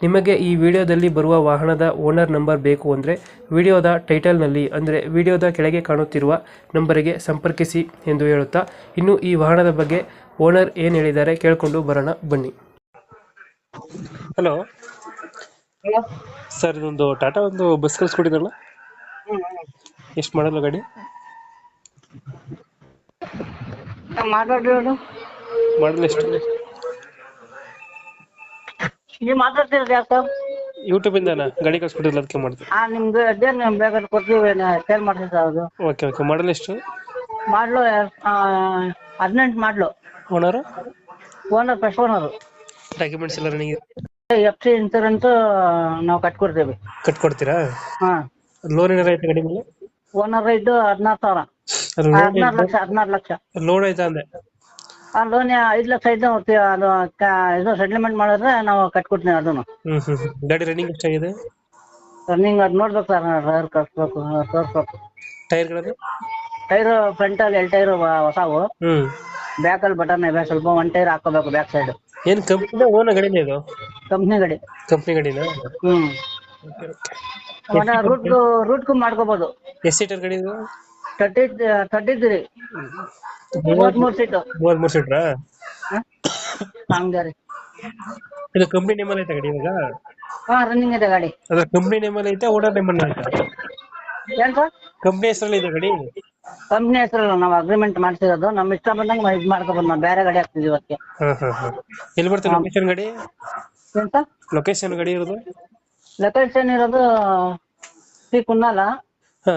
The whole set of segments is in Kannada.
ನಿಮಗೆ ಈ ವಿಡಿಯೋದಲ್ಲಿ ಬರುವ ವಾಹನದ ಓನರ್ ನಂಬರ್ ಬೇಕು ಅಂದರೆ ವಿಡಿಯೋದ ಟೈಟಲ್ನಲ್ಲಿ ಅಂದರೆ ವಿಡಿಯೋದ ಕೆಳಗೆ ಕಾಣುತ್ತಿರುವ ನಂಬರಿಗೆ ಸಂಪರ್ಕಿಸಿ ಎಂದು ಹೇಳುತ್ತಾ ಇನ್ನು ಈ ವಾಹನದ ಬಗ್ಗೆ ಓನರ್ ಏನು ಹೇಳಿದ್ದಾರೆ ಕೇಳಿಕೊಂಡು ಬರೋಣ ಬನ್ನಿ. ಹಲೋ. ಸರ್ ಇದೊಂದು ಟಾಟಾ ಒಂದು ಬಸ್ ಕಳಿಸ್ಕೊಟ್ಟಿದ್ರಲ್ಲ? ಎಷ್ಟು ಮಾಡಲ್ಲ ಗಾಡಿ? ಮಾಡಲ್ಲ ಮಾಡಲ್ ಎಷ್ಟು? ನೀವು ಮಾತಾಡ್ತಿರೋದು ಯಾಕೆ ಇಂದಾನ? ಗಾಡಿ ಕಳಿಸ್ಕೊಟ್ಟಿಲ್ಲ ಅದಕ್ಕೆ ಮಾಡಿದೆ. ಹಾ ನಿಮ್ದು ಅದೇನು ಬೇಕಾದ್ರೆ ಕೊಡ್ತೀವಿ ಸೇಲ್ ಮಾಡ್ತಿದ್ದೆ ಅದು? Okay okay. ಮಾಡಲ್ ಎಷ್ಟು? ಮಾಡ್ಲು ಹದಿನೆಂಟು ಮಾಡ್ಲು. Owner owner first owner documents ಎಲ್ಲ ನನಗೆ ಎಫ್ ಸಿ ಇನ್ಸೂರೆನ್ಸ್ ನಾವು ಕಟ್ಕೊಡ್ತೀವಿ. ಕಟ್ಕೊಡ್ತೀರಾ? ಹಾ. ಲೋನ್ ಏನಾರ ಐತೆ ಗಾಡಿ ಮೇಲೆ? ಓನರ್ ರೈಟ್ ಹದಿನಾರು ಸಾವಿರ. ಹದಿನಾರು ಲಕ್ಷ ಹದಿನಾರು ಲಕ್ಷ. ಲೋನ್ ಐತೆ ಅಂದೆ? ಆ ಲೋನ್ ಐದ್ ಲಕ್ಷ ಐದು ಅದು ಕ- ಇದು ಸೆಟ್ಲ್ಮೆಂಟ್ ಮಾಡಿದ್ರೆ ನಾವು ಕಟ್ಕೊಡ್ತೀವಿ ಅದನ್ನು. ಹ್ಮ್ ಹ್ಮ್ ಹ್ಮ್. ಗಾಡಿ ರನ್ನಿಂಗ್ ಎಷ್ಟಾಗಿದೆ? ರನ್ನಿಂಗ್ ಅದು ನೋಡ್ಬೇಕು ಸರ್ ಟೈರ್ ಕಟ್ಸ್ಬೇಕು ತೋರಿಸ್ಬೇಕು. ಟೈರ್ ಟೈರು ಫ್ರಂಟಲ್ಲಿ ಎರಡು ಟೈರು ಹೊಸವು. ಹ್ಮ್. ಬ್ಯಾಕಲ್ಲಿ ಬಟನ್ ಇವೆ ಸ್ವಲ್ಪ ಒನ್ ಟೈರ್ ಹಾಕೋಬೇಕು ಬ್ಯಾಕ್ ಸೈಡ್ ಏನ್ ಕಂಪ್ನಿ ಓನ ಗಡಿ ಇದು? ಕಂಪ್ನಿ ಗಾಡಿ. ಕಂಪ್ನಿ ಗಾಡಿನ? ಹ್ಮ್. ರೂಟ್ ರೂಟ್ ರೂಟ್ಗೂ ಮಾಡ್ಕೋಬಹುದು ಎಷ್ಟು ಸೀಟರ್ ಗಾಡಿ ಇದು? ತರ್ಟಿ ತರ್ಟಿ ತ್ರೀ ಮೂವತ್ಮೂರು ಸೀಟು. ಮೂವತ್ತ್ ಮೂರು ಸೀಟ್ರಾ? ಹಂಗಾರಿ ಇದು ಕಂಪ್ನಿ ನೇಮಲ್ಲಿ ಐತೆ ಗಾಡಿ ಇವಾಗ? ಹಾ ರನ್ನಿಂಗ್ ಇದೆ ಗಾಡಿ. ಅದ್ರ ಕಂಪ್ನಿ ನೇಮಲ್ಲಿ ಐತೆ ಓನರ್ ನೇಮಲ್ಲಿ ಐತೆ? ಏನ್ ಸರ್? ಕಂಪ್ನಿ ಹೆಸರಲ್ಲಿ ಇದೆ ಗಾಡಿ? ಕಂಪ್ನಿ ಹೆಸರಲ್ಲ ನಾವು ಅಗ್ರಿಮೆಂಟ್ ಮಾಡ್ಸಿರೋದು. ನಮ್ ಇಷ್ಟ ಬಂದಂಗೆ ಇದು ಮಾಡ್ಕೋಬಹುದು ನಾವು ಬೇರೆ ಗಾಡಿ ಹಾಕ್ತಿದ್ವಿ ಇವತ್ತಿಗೆ ಹಾ ಹಾ ಹಾ. ಎಲ್ಲಿ ಬರ್ತದೆ ಲೊಕೇಶನ್ ಗಾಡಿ? ಏನ್ ಸರ್? ಲೊಕೇಶನ್ ಗಾಡಿ ಇರೋದು? ಲೊಕೇಶನ್ ಇರೋದು ಶ್ರೀ ಕುನ್ನಾಲ. ಹಾ.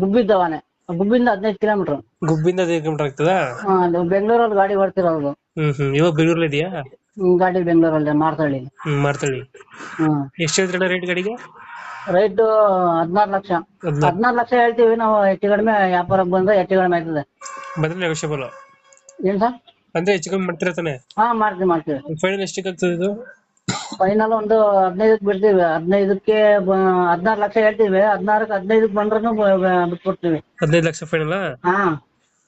ಗುಬ್ಬಿದ್ದವನೆ ಗುಬ್ಬಿಂದ ಹದಿನೈದು ಕಿಲೋಮೀಟರ್ ಗುಬ್ಬಿಂದ ಹದಿನೈದು ಕಿಲೋಮೀಟರ್ ಆಗ್ತದಾ? ಬೆಂಗಳೂರಲ್ಲಿ ಗಾಡಿ ಹ್ಮ್ ಹ್ಮ್. ಇವಾಗ ಬೆಂಗಳೂರಲ್ಲಿ ಇದೆಯಾ? ಗಾಡಿ ಬೆಂಗಳೂರಲ್ಲಿ ಮಾರ್ತಳ್ಳಿ ಹ್ಮ್ ಮಾರ್ತಳ್ಳಿ ಹ್ಮ್ ಎಷ್ಟು ಹೇಳ್ತೀರ ರೇಟ್ ಗಾಡಿಗೆ? ರೈಟ್ ಹದಿನಾರು ಲಕ್ಷ. ಹದಿನಾರು. ಹದಿನಾರು ಲಕ್ಷ ಹೇಳ್ತೀವಿ ನಾವು ಹೆಚ್ಚು ಕಡಿಮೆ ವ್ಯಾಪಾರಕ್ಕೆ ಬಂದ್ರೆ ಹೆಚ್ಚು ಕಡಿಮೆ ಆಯ್ತದೆ ಬಂದ್ರೆ ನೆಗೋಷಿಯಬಲ್ ಏನ್ ಸರ್? ಅಂದ್ರೆ ಹೆಚ್ಚು ಕಮ್ಮಿ ಮಾಡ್ತೀರಾ ತಾನೆ? ಹಾ ಮಾಡ್ತೀವಿ ಮಾಡ್ತೀವಿ. ಫೈನಲ್ ಎಷ್ಟಕ್ಕೆ ಆಗ್ತದೆ ಇದು? ಫೈನಲ್ ಒಂದು ಹದಿನೈದಕ್ಕೆ ಬಿಡ್ತೀವಿ. ಹದಿನೈದಕ್ಕೆ ಹದಿನಾರು ಲಕ್ಷ ಹೇಳ್ತೀವಿ. ಹದಿನಾರಕ್ಕೆ ಹದಿನೈದಕ್ಕೆ ಬಂದ್ರೂ ಬಿಟ್ಬಿಡ್ತೀವಿ ಹದಿನೈದು ಲಕ್ಷ ಫೈನಲ್ ಹಾ.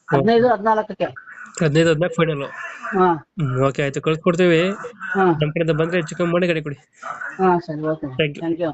ಹದಿನೈದು ಹದಿನಾಲ್ಕಕ್ಕೆ. ಹದಿನೈದು ಹದಿನಾಲ್ಕು ಫೈನಲ್ ಹಾ. ಓಕೆ ಆಯ್ತು. ಕಳ್ಸ್ಕೊಡ್ತೀವಿ ಹಾ. ನಮ್ಮ ಕಡೆಯಿಂದ ಬಂದ್ರೆ ಹೆಚ್ಚು ಕಮ್ಮಿ ಮಾಡಿ ಗಡಿ ಕೊಡಿ. ಹಾ ಸರಿ ಓಕೆ. Thank you